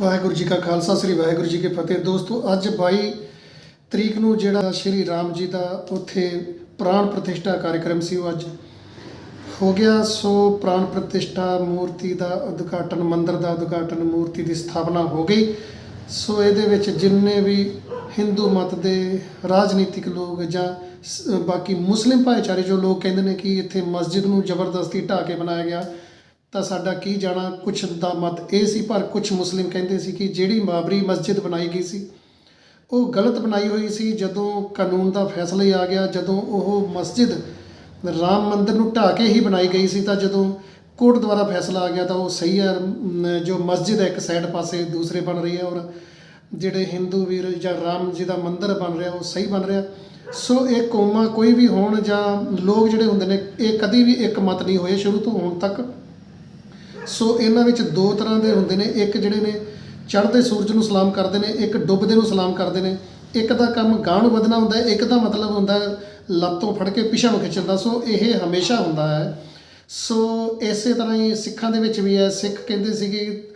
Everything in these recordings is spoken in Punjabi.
ਵਾਹਿਗੁਰੂ ਜੀ ਕਾ ਖਾਲਸਾ, ਸ੍ਰੀ ਵਾਹਿਗੁਰੂ ਜੀ ਕੀ ਫਤਿਹ। ਦੋਸਤੋ, ਅੱਜ 22 ਤਰੀਕ ਨੂੰ ਜਿਹੜਾ ਸ਼੍ਰੀ ਰਾਮ ਜੀ ਦਾ ਉੱਥੇ ਪ੍ਰਾਣ ਪ੍ਰਤਿਸ਼ਠਾ ਕਾਰਜਕ੍ਰਮ ਸੀ ਉਹ ਅੱਜ ਹੋ ਗਿਆ। ਸੋ ਪ੍ਰਾਣ ਪ੍ਰਤਿਸ਼ਠਾ ਮੂਰਤੀ ਦਾ ਉਦਘਾਟਨ, ਮੰਦਿਰ ਦਾ ਉਦਘਾਟਨ, ਮੂਰਤੀ ਦੀ ਸਥਾਪਨਾ ਹੋ ਗਈ। ਸੋ ਇਹਦੇ ਵਿੱਚ ਜਿੰਨੇ ਵੀ ਹਿੰਦੂ ਮਤ ਦੇ ਰਾਜਨੀਤਿਕ ਲੋਕ ਜਾਂ ਬਾਕੀ ਮੁਸਲਿਮ ਭਾਈਚਾਰੇ ਜੋ ਲੋਕ ਕਹਿੰਦੇ ਨੇ ਕਿ ਇੱਥੇ ਮਸਜਿਦ ਨੂੰ ਜ਼ਬਰਦਸਤੀ ਢਾਹ ਕੇ ਬਣਾਇਆ ਗਿਆ ਤਾਂ ਸਾਡਾ ਕੀ ਜਾਣਾ, ਕੁਛ ਦਾ ਮਤ ਇਹ ਸੀ, ਪਰ ਕੁਛ ਮੁਸਲਿਮ ਕਹਿੰਦੇ ਸੀ ਕਿ ਜਿਹੜੀ ਬਾਬਰੀ ਮਸਜਿਦ ਬਣਾਈ ਗਈ ਸੀ, ਉਹ ਗਲਤ ਬਣਾਈ ਹੋਈ ਸੀ। ਜਦੋਂ ਕਾਨੂੰਨ ਦਾ ਫੈਸਲਾ ਹੀ ਆ ਗਿਆ, ਜਦੋਂ ਉਹ ਮਸਜਿਦ ਰਾਮ ਮੰਦਿਰ ਨੂੰ ਢਾਹ ਕੇ ਹੀ ਬਣਾਈ ਗਈ ਸੀ, ਤਾਂ ਜਦੋਂ ਕੋਰਟ ਦੁਆਰਾ ਫੈਸਲਾ ਆ ਗਿਆ ਤਾਂ ਉਹ ਸਹੀ ਹੈ। ਜੋ ਮਸਜਿਦ ਹੈ ਇੱਕ ਸਾਈਡ ਪਾਸੇ, ਦੂਸਰੇ ਬਣ ਰਹੀ ਹੈ ਔਰ ਜਿਹੜੇ ਹਿੰਦੂ ਵੀਰ ਜਾਂ ਰਾਮ ਜੀ ਦਾ ਮੰਦਿਰ ਬਣ ਰਿਹਾ, ਉਹ ਸਹੀ ਬਣ ਰਿਹਾ। ਸੋ ਇਹ ਕੌਮਾਂ ਕੋਈ ਵੀ ਹੋਣ ਜਾਂ ਲੋਕ ਜਿਹੜੇ ਹੁੰਦੇ ਨੇ, ਇਹ ਕਦੀ ਵੀ ਇੱਕ ਮਤ ਨਹੀਂ ਹੋਏ ਸ਼ੁਰੂ ਤੋਂ ਹੁਣ ਤੱਕ। ਸੋ ਇਹਨਾਂ ਵਿੱਚ ਦੋ ਤਰ੍ਹਾਂ ਦੇ ਹੁੰਦੇ ਨੇ। ਇੱਕ ਜਿਹੜੇ ਨੇ ਚੜ੍ਹਦੇ ਸੂਰਜ ਨੂੰ ਸਲਾਮ ਕਰਦੇ ਨੇ, ਇੱਕ ਡੁੱਬਦੇ ਨੂੰ ਸਲਾਮ ਕਰਦੇ ਨੇ। ਇੱਕ ਦਾ ਕੰਮ ਗਾਂਹ ਨੂੰ ਵਧਣਾ ਹੁੰਦਾ ਹੈ, ਇੱਕ ਦਾ ਮਤਲਬ ਹੁੰਦਾ ਲੱਤੋਂ ਫੜ ਕੇ ਪਿਛਾਂ ਨੂੰ ਖਿੱਚਣ ਦਾ। ਸੋ ਇਹ ਹਮੇਸ਼ਾ ਹੁੰਦਾ ਹੈ। ਸੋ ਇਸੇ ਤਰ੍ਹਾਂ ਹੀ ਸਿੱਖਾਂ ਦੇ ਵਿੱਚ ਵੀ ਹੈ। ਸਿੱਖ ਕਹਿੰਦੇ ਸੀਗੇ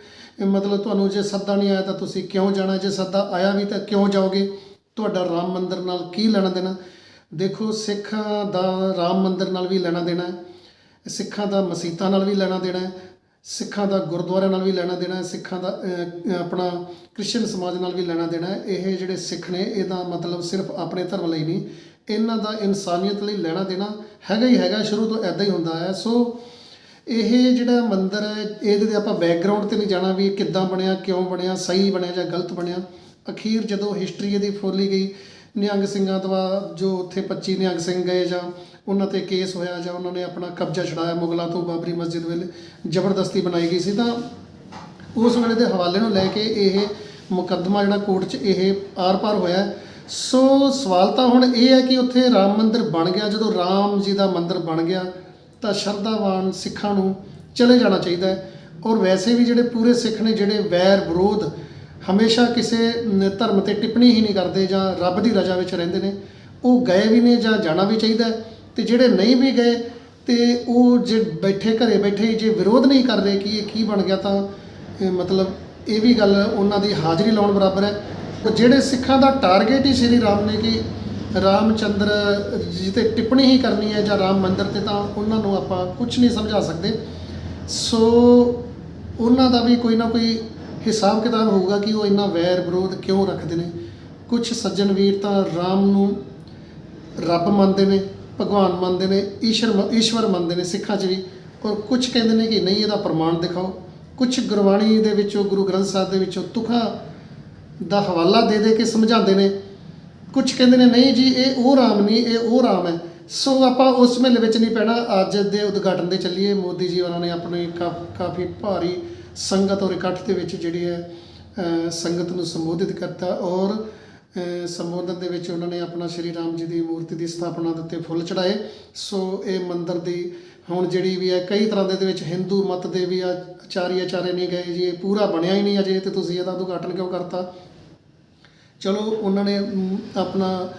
ਮਤਲਬ ਤੁਹਾਨੂੰ ਜੇ ਸੱਦਾ ਨਹੀਂ ਆਇਆ ਤਾਂ ਤੁਸੀਂ ਕਿਉਂ ਜਾਣਾ? ਜੇ ਸੱਦਾ ਆਇਆ ਵੀ ਤਾਂ ਕਿਉਂ ਜਾਓਗੇ? ਤੁਹਾਡਾ ਰਾਮ ਮੰਦਰ ਨਾਲ ਕੀ ਲੈਣਾ ਦੇਣਾ? ਦੇਖੋ, ਸਿੱਖਾਂ ਦਾ ਰਾਮ ਮੰਦਰ ਨਾਲ ਵੀ ਲੈਣਾ ਦੇਣਾ ਸਿੱਖਾਂ ਦਾ ਮਸੀਤਾਂ ਨਾਲ ਵੀ ਲੈਣਾ ਦੇਣਾ ਸਿੱਖਾਂ ਦਾ ਗੁਰਦੁਆਰਿਆਂ ਨਾਲ ਵੀ ਲੈਣਾ ਦੇਣਾ ਸਿੱਖਾਂ ਦਾ ਆਪਣਾ ਕ੍ਰਿਸਚੀਅਨ ਸਮਾਜ ਨਾਲ ਵੀ ਲੈਣਾ ਦੇਣਾ ਇਹ ਜਿਹੜੇ ਸਿੱਖ ਨੇ, ਇਹਦਾ ਮਤਲਬ ਸਿਰਫ ਆਪਣੇ ਧਰਮ ਲਈ ਨਹੀਂ, ਇਹਨਾਂ ਦਾ ਇਨਸਾਨੀਅਤ ਲਈ ਲੈਣਾ ਦੇਣਾ ਹੈਗਾ ਹੀ ਹੈਗਾ, ਸ਼ੁਰੂ ਤੋਂ ਐਦਾਂ ਹੀ ਹੁੰਦਾ ਹੈ। ਸੋ ਇਹ ਜਿਹੜਾ ਮੰਦਿਰ ਹੈ, ਇਹਦੇ ਤੇ ਆਪਾਂ ਬੈਕਗ੍ਰਾਉਂਡ ਤੇ ਨਹੀਂ ਜਾਣਾ ਵੀ ਕਿੱਦਾਂ ਬਣਿਆ, ਕਿਉਂ ਬਣਿਆ, ਸਹੀ ਬਣਿਆ ਜਾਂ ਗਲਤ ਬਣਿਆ। ਅਖੀਰ ਜਦੋਂ ਹਿਸਟਰੀ ਇਹਦੀ ਫੋਲੀ ਗਈ, ਨਿਹੰਗ ਸਿੰਘਾਂ ਦਾ ਜੋ ਉੱਥੇ 25 ਨਿਹੰਗ ਸਿੰਘ ਗਏ ਜਾਂ ਉਹਨਾਂ ਤੇ ਕੇਸ ਹੋਇਆ ਜਾਂ ਉਹਨਾਂ ਨੇ ਆਪਣਾ ਕਬਜ਼ਾ ਛਡਾਇਆ ਮੁਗਲਾਂ ਤੋਂ ਬਾਬਰੀ ਮਸਜਿਦ ਵੇਲੇ ਜ਼ਬਰਦਸਤੀ ਬਣਾਈ ਗਈ ਸੀ ਤਾਂ ਉਸ ਵੇਲੇ ਦੇ ਹਵਾਲੇ ਨੂੰ ਲੈ ਕੇ ਇਹ ਮੁਕੱਦਮਾ ਜਿਹੜਾ ਕੋਰਟ 'ਚ ਇਹ ਆਰ-ਪਾਰ ਹੋਇਆ ਸੋ ਸਵਾਲ ਤਾਂ ਹੁਣ ਇਹ ਹੈ ਕਿ ਉੱਥੇ ਰਾਮ ਮੰਦਿਰ ਬਣ ਗਿਆ। ਜਦੋਂ ਰਾਮ ਜੀ ਦਾ ਮੰਦਿਰ ਬਣ ਗਿਆ, ਤਾਂ ਸ਼ਰਧਾਵਾਨ ਸਿੱਖਾਂ ਨੂੰ ਚਲੇ ਜਾਣਾ ਚਾਹੀਦਾ ਹੈ। ਔਰ ਵੈਸੇ ਵੀ ਜਿਹੜੇ ਪੂਰੇ ਸਿੱਖ ਨੇ, ਜਿਹੜੇ ਵੈਰ ਵਿਰੋਧ, ਹਮੇਸ਼ਾ ਕਿਸੇ ਧਰਮ ਤੇ ਟਿੱਪਣੀ ਹੀ ਨਹੀਂ ਕਰਦੇ ਜਾਂ ਰੱਬ ਦੀ ਰਜ਼ਾ ਵਿੱਚ ਰਹਿੰਦੇ ਨੇ, ਉਹ ਗਏ ਵੀ ਨੇ ਜਾਂ ਜਾਣਾ ਵੀ ਚਾਹੀਦਾ ਹੈ। ਤੇ ਜਿਹੜੇ ਨਹੀਂ ਵੀ ਗਏ ਤੇ ਉਹ ਜੇ ਬੈਠੇ ਘਰੇ ਬੈਠੇ ਜੇ ਵਿਰੋਧ ਨਹੀਂ ਕਰ ਰਹੇ ਕਿ ਇਹ ਕੀ ਬਣ ਗਿਆ ਤਾਂ ਮਤਲਬ ਇਹ ਵੀ ਗੱਲ ਉਹਨਾਂ ਦੀ ਹਾਜ਼ਰੀ ਲਾਉਣ ਬਰਾਬਰ ਹੈ। ਤੇ ਜਿਹੜੇ ਸਿੱਖਾਂ ਦਾ ਟਾਰਗੇਟ ਹੀ ਸ਼੍ਰੀ ਰਾਮ ਨੇ ਕਿ ਰਾਮਚੰਦਰ ਜੀ ਤੇ ਟਿੱਪਣੀ ਹੀ ਕਰਨੀ ਹੈ ਜਾਂ ਰਾਮ ਮੰਦਿਰ ਤੇ ਤਾਂ ਉਹਨਾਂ ਨੂੰ ਆਪਾਂ ਕੁਝ ਨਹੀਂ ਸਮਝਾ ਸਕਦੇ। ਸੋ ਉਹਨਾਂ ਦਾ ਵੀ ਕੋਈ ਨਾ ਕੋਈ ਹਿਸਾਬ ਕਿਤਾਬ ਹੋਊਗਾ ਕਿ ਉਹ ਇੰਨਾ ਵੈਰ ਵਿਰੋਧ ਕਿਉਂ ਰੱਖਦੇ ਨੇ। ਕੁਝ ਸੱਜਣ ਵੀਰ ਤਾਂ ਰਾਮ ਨੂੰ ਰੱਬ ਮੰਨਦੇ ਨੇ। ਭਗਵਾਨ ਮੰਨਦੇ ਨੇ ਈਸ਼ਵਰ ਈਸ਼ਵਰ ਮੰਨਦੇ ਨੇ ਸਿੱਖਾਂ 'ਚ ਵੀ। ਔਰ ਕੁਝ ਕਹਿੰਦੇ ਨੇ ਕਿ ਨਹੀਂ, ਇਹਦਾ ਪ੍ਰਮਾਣ ਦਿਖਾਓ। ਕੁਝ ਗੁਰਬਾਣੀ ਦੇ ਵਿੱਚੋਂ, ਗੁਰੂ ਗ੍ਰੰਥ ਸਾਹਿਬ ਦੇ ਵਿੱਚੋਂ ਤੁਕਾਂ ਦਾ ਹਵਾਲਾ ਦੇ ਦੇ ਕੇ ਸਮਝਾਉਂਦੇ ਨੇ। ਕੁਝ ਕਹਿੰਦੇ ਨੇ, ਨਹੀਂ ਜੀ, ਇਹ ਉਹ ਰਾਮ ਨਹੀਂ, ਇਹ ਉਹ ਰਾਮ ਹੈ। ਸੋ ਆਪਾਂ ਉਸ ਮੇਲੇ ਵਿੱਚ ਨਹੀਂ ਪੈਣਾ। ਅੱਜ ਦੇ ਉਦਘਾਟਨ ਦੇ ਚੱਲੀਏ। ਮੋਦੀ ਜੀ ਉਹਨਾਂ ਨੇ ਆਪਣੇ ਕਾ- ਕਾਫੀ ਭਾਰੀ ਸੰਗਤ ਔਰ ਇਕੱਠ ਦੇ ਵਿੱਚ ਜਿਹੜੀ ਹੈ ਸੰਗਤ ਨੂੰ ਸੰਬੋਧਿਤ ਕਰਤਾ। ਔਰ ਸੰਬੋਧਨ ਦੇ ਵਿੱਚ ਉਹਨਾਂ ਨੇ ਆਪਣਾ ਸ਼੍ਰੀ ਰਾਮ ਜੀ ਦੀ ਮੂਰਤੀ ਦੀ ਸਥਾਪਨਾ ਦੇ ਉੱਤੇ ਫੁੱਲ ਚੜਾਏ ਸੋ ਇਹ ਮੰਦਿਰ ਦੀ ਹੁਣ ਜਿਹੜੀ ਵੀ ਹੈ, ਕਈ ਤਰ੍ਹਾਂ ਦੇ ਦੇ ਵਿੱਚ ਹਿੰਦੂ ਮਤ ਦੇ ਵੀ ਆਚਾਰੀ ਆਚਾਰੇ ਨਹੀਂ ਗਏ ਜੀ, ਇਹ ਪੂਰਾ ਬਣਿਆ ਹੀ ਨਹੀਂ ਅਜੇ ਤੇ ਤੁਸੀਂ ਇਹਦਾ ਉਦਘਾਟਨ ਕਿਉਂ ਕਰਤਾ? ਚਲੋ, ਉਹਨਾਂ ਨੇ ਆਪਣਾ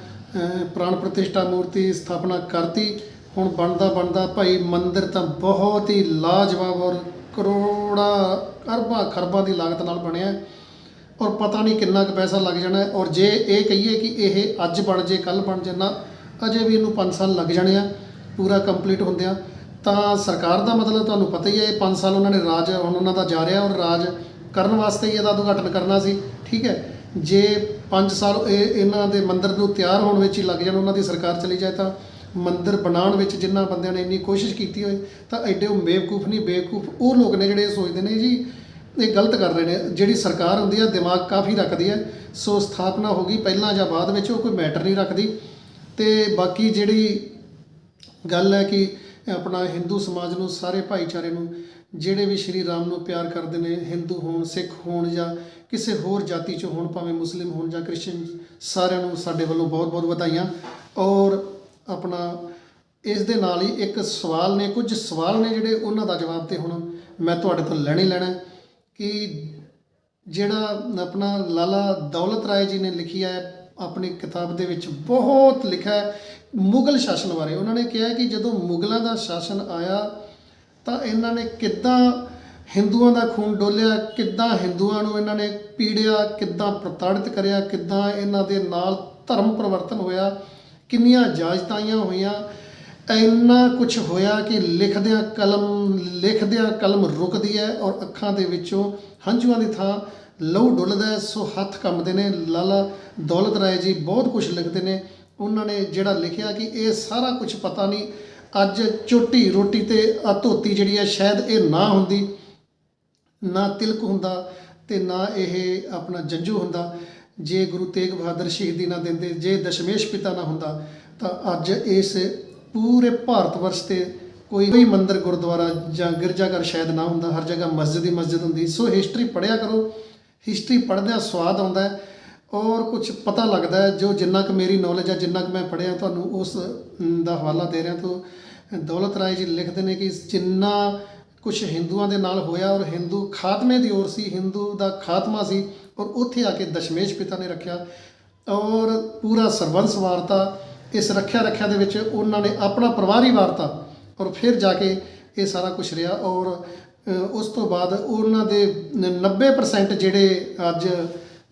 ਪ੍ਰਾਣ ਪ੍ਰਤਿਸ਼ਠਾ ਮੂਰਤੀ ਸਥਾਪਨਾ ਕਰਤੀ। ਹੁਣ ਬਣਦਾ ਬਣਦਾ ਭਾਈ ਮੰਦਿਰ ਤਾਂ ਬਹੁਤ ਹੀ ਲਾਜਵਾਬ ਔਰ ਕਰੋੜਾਂ, ਅਰਬਾਂ ਖਰਬਾਂ ਦੀ ਲਾਗਤ ਨਾਲ ਬਣਿਆ। ਔਰ ਪਤਾ ਨਹੀਂ ਕਿੰਨਾ ਕੁ ਪੈਸਾ ਲੱਗ ਜਾਣਾ ਔਰ ਜੇ ਇਹ ਕਹੀਏ ਕਿ ਇਹ ਅੱਜ ਬਣ ਜੇ ਕੱਲ ਬਣ ਜੇ, ਨਾ, ਅਜੇ ਵੀ ਇਹਨੂੰ 5 ਸਾਲ ਲੱਗ ਜਾਣੇ ਆ, ਪੂਰਾ ਕੰਪਲੀਟ ਹੁੰਦਿਆਂ ਤਾਂ ਸਰਕਾਰ ਦਾ ਮਤਲਬ ਤੁਹਾਨੂੰ ਪਤਾ ਹੀ ਹੈ, ਇਹ 5 ਸਾਲ ਉਹਨਾਂ ਨੇ ਰਾਜ, ਹੁਣ ਉਹਨਾਂ ਦਾ ਜਾ ਰਿਹਾ ਔਰ ਰਾਜ ਕਰਨ ਵਾਸਤੇ ਹੀ ਇਹਦਾ ਉਦਘਾਟਨ ਕਰਨਾ ਸੀ। ਠੀਕ ਹੈ। ਜੇ 5 ਸਾਲ ਇਹ, ਇਹਨਾਂ ਦੇ ਮੰਦਿਰ ਨੂੰ ਤਿਆਰ ਹੋਣ ਵਿੱਚ ਹੀ ਲੱਗ ਜਾਣ, ਉਹਨਾਂ ਦੀ ਸਰਕਾਰ ਚਲੀ ਜਾਏ ਤਾਂ ਮੰਦਿਰ ਬਣਾਉਣ ਵਿੱਚ ਜਿਨ੍ਹਾਂ ਬੰਦਿਆਂ ਨੇ ਇੰਨੀ ਕੋਸ਼ਿਸ਼ ਕੀਤੀ ਹੋਏ, ਤਾਂ ਐਡੇ ਉਹ ਬੇਵਕੂਫ ਨਹੀਂ, ਬੇਵਕੂਫ ਉਹ ਲੋਕ ਨੇ ਜਿਹੜੇ ਇਹ ਸੋਚਦੇ ਨੇ ਜੀ ਇਹ ਗਲਤ ਕਰ ਰਹੇ ਨੇ। ਜਿਹੜੀ ਸਰਕਾਰ ਹੁੰਦੀ ਹੈ ਦਿਮਾਗ ਕਾਫੀ ਰੱਖਦੀ ਹੈ ਸੋ ਸਥਾਪਨਾ ਹੋ ਗਈ ਪਹਿਲਾਂ ਜਾਂ ਬਾਅਦ ਵਿੱਚ, ਉਹ ਕੋਈ ਮੈਟਰ ਨਹੀਂ ਰੱਖਦੀ। ਤੇ ਬਾਕੀ ਜਿਹੜੀ ਗੱਲ ਹੈ ਕਿ ਆਪਣਾ ਹਿੰਦੂ ਸਮਾਜ ਨੂੰ, ਸਾਰੇ ਭਾਈਚਾਰੇ ਨੂੰ, ਜਿਹੜੇ ਵੀ ਸ਼੍ਰੀ ਰਾਮ ਨੂੰ ਪਿਆਰ ਕਰਦੇ ਨੇ, ਹਿੰਦੂ ਹੋਣ, ਸਿੱਖ ਹੋਣ ਜਾਂ ਕਿਸੇ ਹੋਰ ਜਾਤੀ ਚ ਹੋਣ, ਭਾਵੇਂ ਮੁਸਲਿਮ ਹੋਣ ਜਾਂ ਕ੍ਰਿਸਚੀਅਨ, ਸਾਰਿਆਂ ਨੂੰ ਸਾਡੇ ਵੱਲੋਂ ਬਹੁਤ-ਬਹੁਤ ਵਧਾਈਆਂ। ਔਰ ਆਪਣਾ ਇਸ ਦੇ ਨਾਲ ਹੀ ਇੱਕ ਸਵਾਲ ਨੇ, ਕੁਝ ਸਵਾਲ ਨੇ ਜਿਹੜੇ ਉਹਨਾਂ ਦਾ ਜਵਾਬ ਤੇ ਹੁਣ ਮੈਂ ਤੁਹਾਡੇ ਤੋਂ ਲੈਣੇ ਲੈਣਾ ਕਿ ਜਿਹੜਾ ਆਪਣਾ ਲਾਲਾ ਦੌਲਤ ਰਾਏ ਜੀ ਨੇ ਲਿਖੀ ਹੈ, ਆਪਣੀ ਕਿਤਾਬ ਦੇ ਵਿੱਚ ਬਹੁਤ ਲਿਖਿਆ ਹੈ, ਮੁਗਲ ਸ਼ਾਸਨ ਬਾਰੇ। ਉਹਨਾਂ ਨੇ ਕਿਹਾ ਕਿ ਜਦੋਂ ਮੁਗਲਾਂ ਦਾ ਸ਼ਾਸਨ ਆਇਆ, ਤਾਂ ਇਹਨਾਂ ਨੇ ਕਿੱਦਾਂ ਹਿੰਦੂਆਂ ਦਾ ਖੂਨ ਡੋਲਿਆ, ਕਿੱਦਾਂ ਹਿੰਦੂਆਂ ਨੂੰ ਇਹਨਾਂ ਨੇ ਪੀੜਿਆ, ਕਿੱਦਾਂ ਪ੍ਰਤਾੜਿਤ ਕਰਿਆ, ਕਿੱਦਾਂ ਇਹਨਾਂ ਦੇ ਨਾਲ ਧਰਮ ਪਰਿਵਰਤਨ ਹੋਇਆ, ਕਿੰਨੀਆਂ ਇਜਾਜ਼ਤਾਂ ਹੋਈਆਂ ਇੰਨਾ ਕੁਝ ਹੋਇਆ ਕਿ ਲਿਖਦਿਆਂ ਕਲਮ ਲਿਖਦਿਆਂ ਕਲਮ ਰੁਕਦੀ ਹੈ ਔਰ ਅੱਖਾਂ ਦੇ ਵਿੱਚੋਂ ਹੰਝੂਆਂ ਦੀ ਥਾਂ ਲਹੂ ਡੁੱਲਦਾ ਸੋ ਹੱਥ ਕੰਬਦੇ ਨੇ। ਲਾਲਾ ਦੌਲਤ ਰਾਏ ਜੀ ਬਹੁਤ ਕੁਝ ਲਿਖਦੇ ਨੇ। ਉਹਨਾਂ ਨੇ ਜਿਹੜਾ ਲਿਖਿਆ ਕਿ ਇਹ ਸਾਰਾ ਕੁਝ ਪਤਾ ਨਹੀਂ, ਅੱਜ ਚੋਟੀ ਰੋਟੀ ਤੇ ਧੋਤੀ ਜਿਹੜੀ ਹੈ, ਸ਼ਾਇਦ ਇਹ ਨਾ ਹੁੰਦੀ, ਨਾ ਤਿਲਕ ਹੁੰਦਾ ਤੇ ਨਾ ਇਹ ਆਪਣਾ ਜੰਜੂ ਹੁੰਦਾ। ਜੇ ਗੁਰੂ ਤੇਗ ਬਹਾਦਰ ਸ਼ਹੀਦੀ ਨਾ ਦਿੰਦੇ, ਜੇ ਦਸ਼ਮੇਸ਼ ਪਿਤਾ ਨਾ ਹੁੰਦਾ, ਤਾਂ ਅੱਜ ਇਸ ਪੂਰੇ ਭਾਰਤ ਵਰਸ਼ ਤੇ ਕੋਈ ਕੋਈ ਮੰਦਿਰ, ਗੁਰਦੁਆਰਾ ਜਾਂ ਗਿਰਜਾਘਰ ਸ਼ਾਇਦ ਨਾ ਹੁੰਦਾ, ਹਰ ਜਗ੍ਹਾ ਮਸਜਿਦ ਹੀ ਮਸਜਿਦ ਹੁੰਦੀ। ਸੋ ਹਿਸਟਰੀ ਪੜ੍ਹਿਆ ਕਰੋ। ਹਿਸਟਰੀ ਪੜ੍ਹਦਿਆਂ ਸਵਾਦ ਆਉਂਦਾ ਹੈ। ਔਰ ਕੁਝ ਪਤਾ ਲੱਗਦਾ ਹੈ, ਜੋ ਜਿੰਨਾ ਕੁ ਮੇਰੀ ਨੌਲੇਜ ਹੈ ਜਿੰਨਾ ਕੁ ਮੈਂ ਪੜ੍ਹਿਆ, ਤੁਹਾਨੂੰ ਉਸ ਦਾ ਹਵਾਲਾ ਦੇ ਰਿਹਾ। ਤੋਂ, ਦੌਲਤ ਰਾਏ ਜੀ ਲਿਖਦੇ ਨੇ ਕਿ ਜਿੰਨਾ ਕੁਝ ਹਿੰਦੂਆਂ ਦੇ ਨਾਲ ਹੋਇਆ, ਔਰ ਹਿੰਦੂ ਖਾਤਮੇ ਦੀ ਔਰ ਸੀ, ਹਿੰਦੂ ਦਾ ਖਾਤਮਾ ਸੀ, ਔਰ ਉੱਥੇ ਆ ਕੇ ਦਸ਼ਮੇਸ਼ ਪਿਤਾ ਨੇ ਰੱਖਿਆ। ਔਰ ਪੂਰਾ ਸਰਬੰਸ ਵਾਰਤਾ ਇਸ ਰੱਖਿਆ ਰੱਖਿਆ ਦੇ ਵਿੱਚ ਉਹਨਾਂ ਨੇ ਆਪਣਾ ਪਰਿਵਾਰ ਹੀ ਵਾਰਤਾ ਔਰ ਫਿਰ ਜਾ ਕੇ ਇਹ ਸਾਰਾ ਕੁਝ ਰਿਹਾ ਔਰ ਉਸ ਤੋਂ ਬਾਅਦ ਉਹਨਾਂ ਦੇ ਨ- 90% ਜਿਹੜੇ ਅੱਜ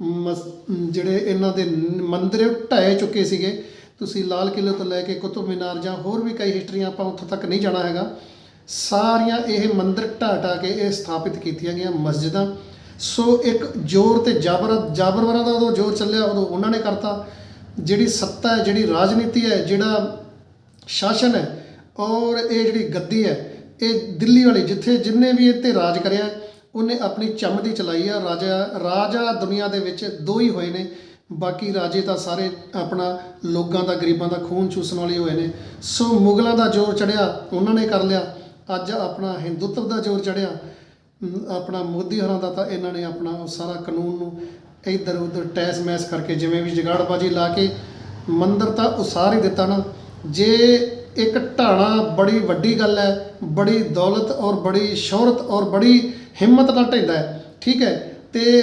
ਮਸ- ਜਿਹੜੇ ਇਹਨਾਂ ਦੇ ਨ- ਮੰਦਿਰ ਢਹਿ ਚੁੱਕੇ ਸੀਗੇ, ਤੁਸੀਂ ਲਾਲ ਕਿਲ੍ਹੇ ਤੋਂ ਲੈ ਕੇ ਕੁਤਬ ਮੀਨਾਰ ਜਾਂ ਹੋਰ ਵੀ ਕਈ ਹਿਸਟਰੀਆਂ ਆਪਾਂ ਉੱਥੋਂ ਤੱਕ ਨਹੀਂ ਜਾਣਾ ਹੈਗਾ, ਸਾਰੀਆਂ ਇਹ ਮੰਦਿਰ ਢਾਹ ਢਾਹ ਕੇ ਇਹ ਸਥਾਪਿਤ ਕੀਤੀਆਂ ਗਈਆਂ ਮਸਜਿਦਾਂ। ਸੋ ਇੱਕ ਜ਼ੋਰ ਤੇ ਜਾਬਰ, ਜਾਬਰਵਰਾਂ ਦਾ ਉਦੋਂ ਜ਼ੋਰ ਚੱਲਿਆ ਉਦੋਂ ਉਹਨਾਂ ਨੇ ਕਰਤਾ। ਜਿਹੜੀ ਸੱਤਾ ਹੈ, ਜਿਹੜੀ ਰਾਜਨੀਤੀ ਹੈ, ਜਿਹੜਾ ਸ਼ਾਸਨ ਹੈ, ਔਰ ਇਹ ਜਿਹੜੀ ਗੱਦੀ ਹੈ, ਇਹ ਦਿੱਲੀ ਵਾਲੀ, ਜਿੱਥੇ ਜਿੰਨੇ ਵੀ ਇਹ 'ਤੇ ਰਾਜ ਕਰਿਆ, ਉਹਨੇ ਆਪਣੀ ਚੰਮ ਦੀ ਚਲਾਈ ਆ। ਰਾਜਾ ਰਾਜਾ ਦੁਨੀਆ ਦੇ ਵਿੱਚ ਦੋ ਹੀ ਹੋਏ ਨੇ। ਬਾਕੀ ਰਾਜੇ ਤਾਂ ਸਾਰੇ ਆਪਣਾ ਲੋਕਾਂ ਦਾ, ਗਰੀਬਾਂ ਦਾ ਖੂਨ ਚੂਸਣ ਵਾਲੇ ਹੋਏ ਨੇ। ਸੋ ਮੁਗਲਾਂ ਦਾ ਜ਼ੋਰ ਚੜਿਆ, ਉਹਨਾਂ ਨੇ ਕਰ ਲਿਆ। ਅੱਜ ਆਪਣਾ ਹਿੰਦੂਤਵ ਦਾ ਜ਼ੋਰ ਚੜਿਆ। ਆਪਣਾ ਮੋਦੀ ਹਰਾਂ ਦਾ ਤਾਂ ਇਹਨਾਂ ਨੇ ਆਪਣਾ ਉਹ ਸਾਰਾ ਕਾਨੂੰਨ ਨੂੰ ਇੱਧਰ ਉੱਧਰ ਟੈਸ ਮੈਸ ਕਰਕੇ ਜਿਵੇਂ ਵੀ ਜਗਾੜਬਾਜੀ ਲਾ ਕੇ ਮੰਦਰ ਤਾਂ ਉਸਾਰ ਹੀ ਦਿੱਤਾ ਨਾ। ਜੇ ਇੱਕ ਢਾਣਾ ਬੜੀ ਵੱਡੀ ਗੱਲ ਹੈ, ਬੜੀ ਦੌਲਤ ਔਰ ਬੜੀ ਸ਼ੋਹਰਤ ਔਰ ਬੜੀ ਹਿੰਮਤ ਨਾਲ ਢੈਂਦਾ ਹੈ, ਠੀਕ ਹੈ, ਤੇ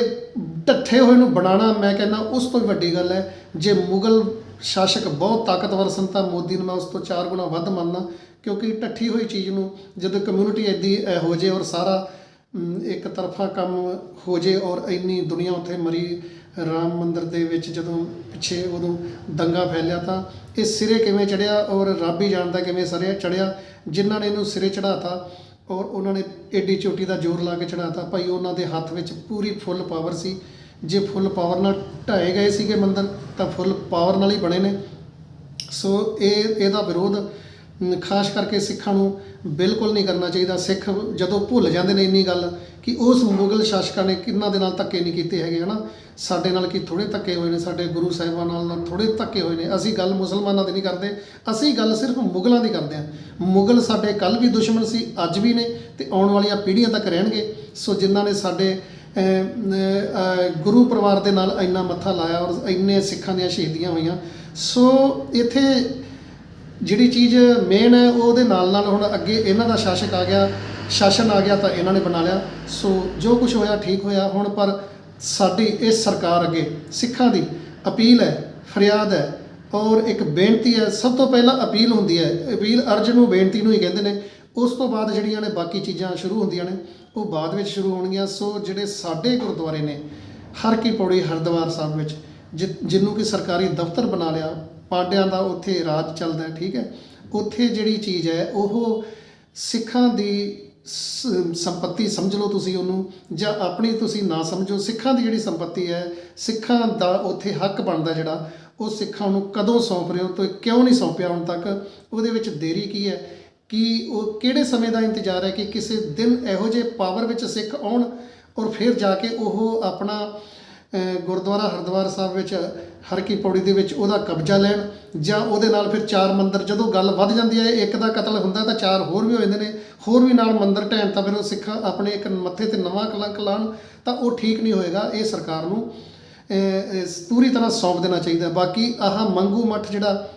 ਢੱਠੇ ਹੋਏ ਨੂੰ ਬਣਾਉਣਾ ਮੈਂ ਕਹਿੰਦਾ ਉਸ ਤੋਂ ਵੀ ਵੱਡੀ ਗੱਲ ਹੈ। ਜੇ ਮੁਗਲ ਸ਼ਾਸਕ ਬਹੁਤ ਤਾਕਤਵਰ ਸਨ ਤਾਂ ਮੋਦੀ ਨੂੰ ਮੈਂ ਉਸ ਤੋਂ ਚਾਰ ਗੁਣਾ ਵੱਧ ਮੰਨਦਾ, ਕਿਉਂਕਿ ਢੱਠੀ ਹੋਈ ਚੀਜ਼ ਨੂੰ ਜਦੋਂ ਕਮਿਊਨਿਟੀ ਐਦੀ ਹੋ ਜੇ ਔਰ ਸਾਰਾ ਇੱਕ ਤਰਫਾ ਕੰਮ ਹੋ ਜੇ ਔਰ ਇੰਨੀ ਦੁਨੀਆ ਉੱਥੇ ਮਰੀ ਰਾਮ ਮੰਦਿਰ ਦੇ ਵਿੱਚ ਜਦੋਂ ਪਿੱਛੇ ਉਦੋਂ ਦੰਗਾ ਫੈਲਿਆ ਤਾਂ ਇਹ ਸਿਰੇ ਕਿਵੇਂ ਚੜਿਆ ਔਰ ਰੱਬ ਹੀ ਜਾਣਦਾ ਕਿਵੇਂ ਸਿਰੇ ਚੜਿਆ, ਜਿਨ੍ਹਾਂ ਨੇ ਇਹਨੂੰ ਸਿਰੇ ਚੜਾਤਾ ਔਰ ਉਹਨਾਂ ਨੇ ਏਡੀ ਚੋਟੀ ਦਾ ਜ਼ੋਰ ਲਾ ਕੇ ਚੜਾਤਾ ਭਾਈ ਉਹਨਾਂ ਦੇ ਹੱਥ ਵਿੱਚ ਪੂਰੀ ਫੁੱਲ ਪਾਵਰ ਸੀ। ਜੇ ਫੁੱਲ ਪਾਵਰ ਨਾਲ ਢਾਏ ਗਏ ਸੀਗੇ ਮੰਦਰ ਤਾਂ ਫੁੱਲ ਪਾਵਰ ਨਾਲ ਹੀ ਬਣੇ ਨੇ। ਸੋ ਇਹ, ਇਹਦਾ ਵਿਰੋਧ ਖਾਸ ਕਰਕੇ ਸਿੱਖਾਂ ਨੂੰ ਬਿਲਕੁਲ ਨਹੀਂ ਕਰਨਾ ਚਾਹੀਦਾ। ਸਿੱਖ ਜਦੋਂ ਭੁੱਲ ਜਾਂਦੇ ਨੇ ਇੰਨੀ ਗੱਲ ਕਿ ਉਸ ਮੁਗਲ ਸ਼ਾਸਕਾਂ ਨੇ ਕਿੰਨਾਂ ਦੇ ਨਾਲ ਧੱਕੇ ਨਹੀਂ ਕੀਤੇ ਹੈਗੇ, ਹਨਾ? ਸਾਡੇ ਨਾਲ ਕੀ ਥੋੜੇ ਧੱਕੇ ਹੋਏ ਨੇ, ਸਾਡੇ ਗੁਰੂ ਸਾਹਿਬਾਨ ਨਾਲ ਥੋੜੇ ਧੱਕੇ ਹੋਏ ਨੇ। ਅਸੀਂ ਗੱਲ ਮੁਸਲਮਾਨਾਂ ਦੀ ਨਹੀਂ ਕਰਦੇ, ਅਸੀਂ ਗੱਲ ਸਿਰਫ ਮੁਗਲਾਂ ਦੀ ਕਰਦੇ ਹਾਂ। ਮੁਗਲ ਸਾਡੇ ਕੱਲ ਵੀ ਦੁਸ਼ਮਣ ਸੀ, ਅੱਜ ਵੀ ਨੇ ਤੇ ਆਉਣ ਵਾਲੀਆਂ ਪੀੜ੍ਹੀਆਂ ਤੱਕ ਰਹਿਣਗੇ। ਸੋ ਜਿਨ੍ਹਾਂ ਨੇ ਸਾਡੇ ਗੁਰੂ ਪਰਿਵਾਰ ਦੇ ਨਾਲ ਇੰਨਾ ਮੱਥਾ ਲਾਇਆ ਔਰ ਇੰਨੇ ਸਿੱਖਾਂ ਦੀਆਂ ਸ਼ਹੀਦੀਆਂ ਹੋਈਆਂ। ਸੋ ਇੱਥੇ ਜਿਹੜੀ ਚੀਜ਼ ਮੇਨ ਹੈ ਉਹਦੇ ਨਾਲ ਨਾਲ ਹੁਣ ਅੱਗੇ ਇਹਨਾਂ ਦਾ ਸ਼ਾਸਕ ਆ ਗਿਆ, ਸ਼ਾਸਨ ਆ ਗਿਆ ਤਾਂ ਇਹਨਾਂ ਨੇ ਬਣਾ ਲਿਆ। ਸੋ ਜੋ ਕੁਝ ਹੋਇਆ ਠੀਕ ਹੋਇਆ, ਹੁਣ ਪਰ ਸਾਡੀ ਇਸ ਸਰਕਾਰ ਅੱਗੇ ਸਿੱਖਾਂ ਦੀ ਅਪੀਲ ਹੈ, ਫਰਿਆਦ ਹੈ ਔਰ ਇੱਕ ਬੇਨਤੀ ਹੈ, ਸਭ ਤੋਂ ਪਹਿਲਾਂ ਅਪੀਲ ਹੁੰਦੀ ਹੈ, ਅਪੀਲ ਅਰਜ ਨੂੰ ਬੇਨਤੀ ਨੂੰ ਹੀ ਕਹਿੰਦੇ ਨੇ। ਉਸ ਤੋਂ ਬਾਅਦ ਜਿਹੜੀਆਂ ਨੇ ਬਾਕੀ ਚੀਜ਼ਾਂ ਸ਼ੁਰੂ ਹੁੰਦੀਆਂ ਨੇ, ਉਹ ਬਾਅਦ ਵਿੱਚ ਸ਼ੁਰੂ ਹੋਣਗੀਆਂ। ਸੋ ਜਿਹੜੇ ਸਾਡੇ ਗੁਰਦੁਆਰੇ ਨੇ ਹਰ ਕੀ ਪੌੜੀ ਹਰਿਦੁਆਰ ਸਾਹਿਬ ਵਿੱਚ, ਜਿ- ਜਿਹਨੂੰ ਕਿ ਸਰਕਾਰੀ ਦਫ਼ਤਰ ਬਣਾ ਲਿਆ ਪਾਂਡਿਆਂ ਦਾ ਉੱਥੇ ਰਾਜ ਚੱਲਦਾ ਠੀਕ ਹੈ। ਉੱਥੇ ਜਿਹੜੀ ਚੀਜ਼ ਹੈ, ਉਹ ਸਿੱਖਾਂ ਦੀ ਸ- ਸੰਪਤੀ ਸਮਝ ਲਓ ਤੁਸੀਂ ਉਹਨੂੰ, ਜਾਂ ਆਪਣੀ ਤੁਸੀਂ ਨਾ ਸਮਝੋ, ਸਿੱਖਾਂ ਦੀ ਜਿਹੜੀ ਸੰਪਤੀ ਹੈ, ਸਿੱਖਾਂ ਦਾ ਉੱਥੇ ਹੱਕ ਬਣਦਾ ਜਿਹੜਾ, ਉਹ ਸਿੱਖਾਂ ਨੂੰ ਕਦੋਂ ਸੌਂਪ ਰਹੇ ਹੋ ਤੇ ਕਿਉਂ ਨਹੀਂ ਸੌਂਪਿਆ ਹੁਣ ਤੱਕ? ਉਹਦੇ ਵਿੱਚ ਦੇਰੀ ਕੀ ਹੈ? ਕਿ ਉਹ ਕਿਹੜੇ ਸਮੇਂ ਦਾ ਇੰਤਜ਼ਾਰ ਹੈ ਕਿ ਕਿਸੇ ਦਿਨ ਇਹੋ ਜਿਹੇ ਪਾਵਰ ਵਿੱਚ ਸਿੱਖ ਆਉਣ ਔਰ ਫਿਰ ਜਾ ਕੇ ਉਹ ਆਪਣਾ ਗੁਰਦੁਆਰਾ ਹਰਿਦੁਆਰ ਸਾਹਿਬ ਵਿੱਚ ਹਰ ਕੀ ਪੌੜੀ ਦੇ ਵਿੱਚ ਉਹਦਾ ਕਬਜ਼ਾ ਲੈਣ ਜਾਂ ਉਹਦੇ ਨਾਲ ਫਿਰ ਚਾਰ ਮੰਦਰ ਜਦੋਂ ਗੱਲ ਵੱਧ ਜਾਂਦੀ ਹੈ, ਇੱਕ ਦਾ ਕਤਲ ਹੁੰਦਾ ਤਾਂ ਚਾਰ ਹੋਰ ਵੀ ਹੋ ਜਾਂਦੇ ਨੇ, ਹੋਰ ਵੀ ਨਾਲ ਮੰਦਰ ਢਹਿਣ ਤਾਂ ਫਿਰ ਉਹ ਸਿੱਖ ਆਪਣੇ ਇੱਕ ਮੱਥੇ ਤੇ ਨਵਾਂ ਕਲੰਕ ਲਾਉਣ ਤਾਂ ਉਹ ਠੀਕ ਨਹੀਂ ਹੋਏਗਾ, ਇਹ ਸਰਕਾਰ ਨੂੰ ਪੂਰੀ ਤਰ੍ਹਾਂ ਸੌਂਪ ਦੇਣਾ ਚਾਹੀਦਾ। ਬਾਕੀ ਆਹ ਮੰਗੂ ਮੱਠ ਜਿਹੜਾ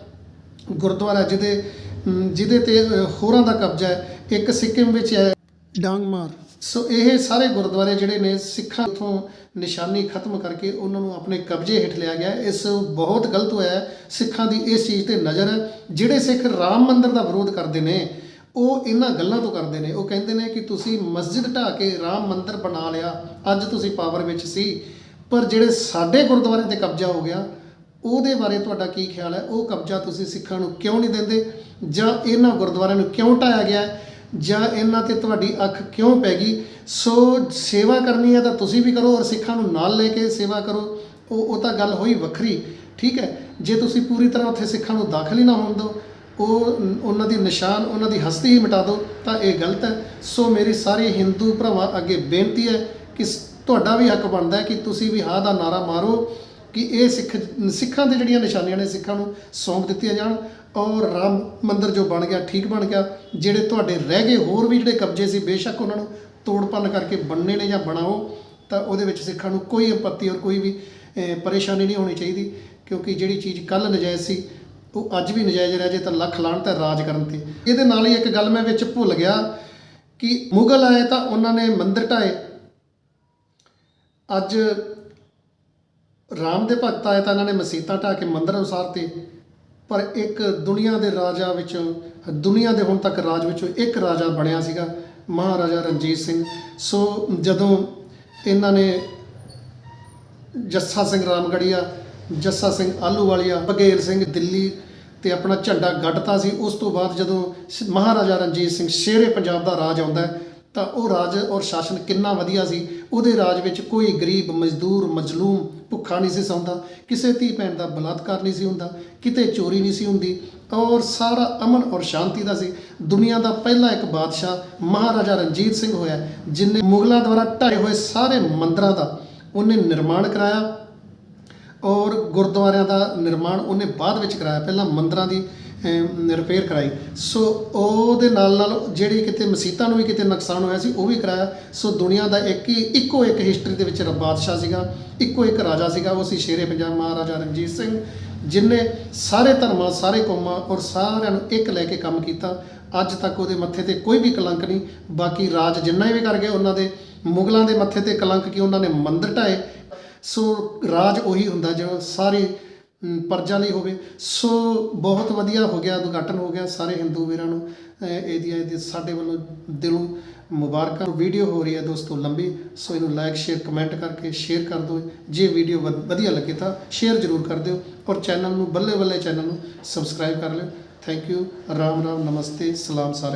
ਗੁਰਦੁਆਰਾ ਜਿਹਦੇ ਜਿਹਦੇ ਤੇ ਹੋਰਾਂ ਦਾ ਕਬਜ਼ਾ ਹੈ, ਇੱਕ ਸਿੱਕਮ ਵਿੱਚ ਹੈ। ਡਾਂਗਮਾਰ ਸੋ ਇਹ ਸਾਰੇ ਗੁਰਦੁਆਰੇ ਜਿਹੜੇ ਨੇ, ਸਿੱਖਾਂ ਤੋਂ ਨਿਸ਼ਾਨੀ ਖਤਮ ਕਰਕੇ ਉਹਨਾਂ ਨੂੰ ਆਪਣੇ ਕਬਜ਼ੇ ਹੇਠ ਲਿਆ ਗਿਆ ਇਸ ਬਹੁਤ ਗਲਤ ਹੋਇਆ ਸਿੱਖਾਂ ਦੀ ਇਸ ਚੀਜ਼ ਤੇ ਨਜ਼ਰ ਹੈ। ਜਿਹੜੇ ਸਿੱਖ ਰਾਮ ਮੰਦਿਰ ਦਾ ਵਿਰੋਧ ਕਰਦੇ ਨੇ, ਉਹ ਇਹਨਾਂ ਗੱਲਾਂ ਤੋਂ ਕਰਦੇ ਨੇ। ਉਹ ਕਹਿੰਦੇ ਨੇ ਕਿ ਤੁਸੀਂ ਮਸਜਿਦ ਢਾਹ ਕੇ ਰਾਮ ਮੰਦਿਰ ਬਣਾ ਲਿਆ। ਅੱਜ ਤੁਸੀਂ ਪਾਵਰ ਵਿੱਚ ਸੀ। ਪਰ ਜਿਹੜੇ ਸਾਡੇ ਗੁਰਦੁਆਰੇ ਤੇ ਕਬਜ਼ਾ ਹੋ ਗਿਆ, ਉਹਦੇ ਬਾਰੇ ਤੁਹਾਡਾ ਕੀ ਖਿਆਲ ਹੈ? ਉਹ ਕਬਜ਼ਾ ਤੁਸੀਂ ਸਿੱਖਾਂ ਨੂੰ ਕਿਉਂ ਨਹੀਂ ਦਿੰਦੇ? ਜਾਂ ਇਹਨਾਂ ਗੁਰਦੁਆਰਿਆਂ ਨੂੰ ਕਿਉਂ ਢਾਇਆ ਗਿਆ ਜਾਂ ਇਹਨਾਂ ਤੇ ਤੁਹਾਡੀ ਅੱਖ ਕਿਉਂ ਪੈ ਗਈ? ਸੋ ਸੇਵਾ ਕਰਨੀ ਹੈ ਤਾਂ ਤੁਸੀਂ ਵੀ ਕਰੋ ਔਰ ਸਿੱਖਾਂ ਨੂੰ ਨਾਲ ਲੈ ਕੇ ਸੇਵਾ ਕਰੋ। ਉਹ ਉਹ ਤਾਂ ਗੱਲ ਹੋਈ ਵੱਖਰੀ, ਠੀਕ ਹੈ? ਜੇ ਤੁਸੀਂ ਪੂਰੀ ਤਰ੍ਹਾਂ ਉੱਥੇ ਸਿੱਖਾਂ ਨੂੰ ਦਾਖਲ ਹੀ ਨਾ ਹੋਣ ਦਿਓ, ਉਹ, ਉਹਨਾਂ ਦੀ ਨਿਸ਼ਾਨ, ਉਹਨਾਂ ਦੀ ਹਸਤੀ ਹੀ ਮਿਟਾ ਦਿਓ, ਤਾਂ ਇਹ ਗਲਤ ਹੈ। ਸੋ ਮੇਰੀ ਸਾਰੇ ਹਿੰਦੂ ਭਰਾਵਾਂ ਅੱਗੇ ਬੇਨਤੀ ਹੈ ਕਿ ਸ- ਤੁਹਾਡਾ ਵੀ ਹੱਕ ਬਣਦਾ ਹੈ ਕਿ ਤੁਸੀਂ ਵੀ ਹਾਂ ਦਾ ਨਾਰਾ ਮਾਰੋ ਕਿ ਇਹ ਸਿੱਖ ਸਿੱਖਾਂ ਦੇ ਜਿਹੜੀਆਂ ਨਿਸ਼ਾਨੀਆਂ ਨੇ ਸਿੱਖਾਂ ਨੂੰ ਸੌਂਪ ਦਿੱਤੀਆਂ ਜਾਣ ਔਰ ਰਾਮ ਮੰਦਿਰ ਜੋ ਬਣ ਗਿਆ, ਠੀਕ ਬਣ ਗਿਆ, ਜਿਹੜੇ ਤੁਹਾਡੇ ਰਹਿ ਗਏ ਹੋਰ ਵੀ ਜਿਹੜੇ ਕਬਜ਼ੇ ਸੀ, ਬੇਸ਼ੱਕ ਉਹਨਾਂ ਨੂੰ ਤੋੜ ਭੰਨ ਕਰਕੇ ਬੰਨੇ ਨੇ ਜਾਂ ਬਣਾਓ, ਤਾਂ ਉਹਦੇ ਵਿੱਚ ਸਿੱਖਾਂ ਨੂੰ ਕੋਈ ਆਪੱਤੀ ਔਰ ਕੋਈ ਵੀ ਪਰੇਸ਼ਾਨੀ ਨਹੀਂ ਹੋਣੀ ਚਾਹੀਦੀ, ਕਿਉਂਕਿ ਜਿਹੜੀ ਚੀਜ਼ ਕੱਲ ਨਜਾਇਜ਼ ਸੀ, ਉਹ ਅੱਜ ਵੀ ਨਜਾਇਜ਼ ਰਹਿ ਜੇ ਤਾਂ ਲੱਖ ਲਾਹਣਤ ਤਾਂ ਰਾਜ ਕਰਨ ਤੇ। ਇਹਦੇ ਨਾਲ ਹੀ ਇੱਕ ਗੱਲ ਮੈਂ ਵਿੱਚ ਭੁੱਲ ਗਿਆ ਕਿ ਮੁਗਲ ਆਏ ਤਾਂ ਉਹਨਾਂ ਨੇ ਮੰਦਿਰ ਢਾਏ ਅੱਜ ਰਾਮ ਦੇ ਭਗਤ ਆਏ ਤਾਂ ਇਹਨਾਂ ਨੇ ਮਸੀਤਾਂ ਢਾਹ ਕੇ ਮੰਦਰ ਅਨੁਸਾਰ 'ਤੇ ਪਰ ਇੱਕ ਦੁਨੀਆ ਦੇ ਰਾਜਾ ਵਿੱਚੋਂ ਦੁਨੀਆ ਦੇ ਹੁਣ ਤੱਕ ਰਾਜ ਵਿੱਚੋਂ ਇੱਕ ਰਾਜਾ ਬਣਿਆ ਸੀਗਾ ਮਹਾਰਾਜਾ ਰਣਜੀਤ ਸਿੰਘ। ਸੋ ਜਦੋਂ ਇਹਨਾਂ ਨੇ ਜੱਸਾ ਸਿੰਘ ਰਾਮਗੜੀਆ ਜੱਸਾ ਸਿੰਘ ਆਲੂਵਾਲੀਆ ਬਘੇਲ ਸਿੰਘ ਦਿੱਲੀ ਤੇ ਆਪਣਾ ਝੰਡਾ ਗੱਡਤਾ ਸੀ ਉਸ ਤੋਂ ਬਾਅਦ ਜਦੋਂ ਸ- ਮਹਾਰਾਜਾ ਰਣਜੀਤ ਸਿੰਘ ਸ਼ੇਰੇ ਪੰਜਾਬ ਦਾ ਰਾਜ ਆਉਂਦਾ ਹੈ, ਤਾਂ ਉਹ ਰਾਜ ਔਰ ਸ਼ਾਸਨ ਕਿੰਨਾ ਵਧੀਆ ਸੀ। ਉਹਦੇ ਰਾਜ ਵਿੱਚ ਕੋਈ ਗਰੀਬ, ਮਜ਼ਦੂਰ, ਮਜਲੂਮ ਭੁੱਖਾ ਨਹੀਂ ਸੀ ਸੌਂਦਾ। ਕਿਸੇ ਧੀ ਭੈਣ ਦਾ ਬਲਾਤਕਾਰ ਨਹੀਂ ਸੀ ਹੁੰਦਾ। ਕਿਤੇ ਚੋਰੀ ਨਹੀਂ ਸੀ ਹੁੰਦੀ। ਔਰ ਸਾਰਾ ਅਮਨ ਔਰ ਸ਼ਾਂਤੀ ਦਾ ਸੀ। ਦੁਨੀਆ ਦਾ ਪਹਿਲਾ ਇੱਕ ਬਾਦਸ਼ਾਹ ਮਹਾਰਾਜਾ ਰਣਜੀਤ ਸਿੰਘ ਹੋਇਆ, ਜਿਨੇ ਮੁਗਲਾਂ ਦੁਆਰਾ ਢਾਏ ਹੋਏ ਸਾਰੇ ਮੰਦਰਾਂ ਦਾ ਉਹਨੇ ਨਿਰਮਾਣ ਕਰਾਇਆ। ਔਰ ਗੁਰਦੁਆਰਿਆਂ ਦਾ ਨਿਰਮਾਣ ਉਹਨੇ ਬਾਅਦ ਵਿੱਚ ਕਰਾਇਆ। ਪਹਿਲਾਂ ਮੰਦਰਾਂ ਦੀ ਰਿਪੇਅਰ ਕਰਾਈ। ਸੋ ਉਹਦੇ ਨਾਲ ਨਾਲ ਜਿਹੜੀ ਕਿਤੇ ਮਸੀਤਾਂ ਨੂੰ ਵੀ ਕਿਤੇ ਨੁਕਸਾਨ ਹੋਇਆ ਸੀ, ਉਹ ਵੀ ਕਰਾਇਆ। ਸੋ ਦੁਨੀਆ ਦਾ ਇੱਕ ਹੀ, ਇੱਕੋ ਇੱਕ ਹਿਸਟਰੀ ਦੇ ਵਿੱਚ ਬਾਦਸ਼ਾਹ ਸੀਗਾ, ਇੱਕੋ ਇੱਕ ਰਾਜਾ ਸੀਗਾ, ਉਹ ਸੀ ਸ਼ੇਰੇ ਪੰਜਾਬ ਮਹਾਰਾਜਾ ਰਣਜੀਤ ਸਿੰਘ, ਜਿਨੇ ਸਾਰੇ ਧਰਮਾਂ, ਸਾਰੇ ਕੌਮਾਂ ਔਰ ਸਾਰਿਆਂ ਨੂੰ ਇੱਕ ਲੈ ਕੇ ਕੰਮ ਕੀਤਾ। ਅੱਜ ਤੱਕ ਉਹਦੇ ਮੱਥੇ ਤੇ ਕੋਈ ਵੀ ਕਲੰਕ ਨਹੀਂ। ਬਾਕੀ ਰਾਜ ਜਿੰਨਾ ਵੀ ਕਰ ਗਏ ਉਹਨਾਂ ਦੇ, ਮੁਗਲਾਂ ਦੇ ਮੱਥੇ ਤੇ ਕਲੰਕ ਕਿ ਉਹਨਾਂ ਨੇ ਮੰਦਰ ਢਾਏ ਸੋ ਰਾਜ ਉਹੀ ਹੁੰਦਾ ਜੋ ਸਾਰੇ ਪਰਜਾ ਲਈ ਹੋਵੇ। ਸੋ ਬਹੁਤ ਵਧੀਆ ਹੋ ਗਿਆ ਉਦਘਾਟਨ ਹੋ ਗਿਆ ਸਾਰੇ ਹਿੰਦੂ ਵੀਰਾਂ ਨੂੰ। ਅਹ, ਇਹਦੀਆਂ ਇਹਦੇ ਸਾਡੇ ਵੱਲੋਂ ਦਿਲੋਂ ਮੁਬਾਰਕਾਂ। ਵੀਡੀਓ ਹੋ ਰਹੀ ਹੈ ਦੋਸਤੋ ਲੰਬੀ ਸੋ ਇਹਨੂੰ ਲਾਈਕ ਸ਼ੇਅਰ ਕਮੈਂਟ ਕਰਕੇ ਸ਼ੇਅਰ ਕਰ ਦਿਓ। ਜੇ ਵੀਡੀਓ ਵਧ- ਵਧੀਆ ਲੱਗੇ ਤਾਂ ਸ਼ੇਅਰ ਜ਼ਰੂਰ ਕਰ ਦਿਓ ਔਰ ਚੈਨਲ ਨੂੰ ਬੱਲੇ ਬੱਲੇ ਚੈਨਲ ਨੂੰ ਸਬਸਕ੍ਰਾਈਬ ਕਰ ਲਿਓ। ਥੈਂਕ ਯੂ ਰਾਮ ਰਾਮ ਨਮਸਤੇ ਸਲਾਮ ਸਾਰਿਆਂ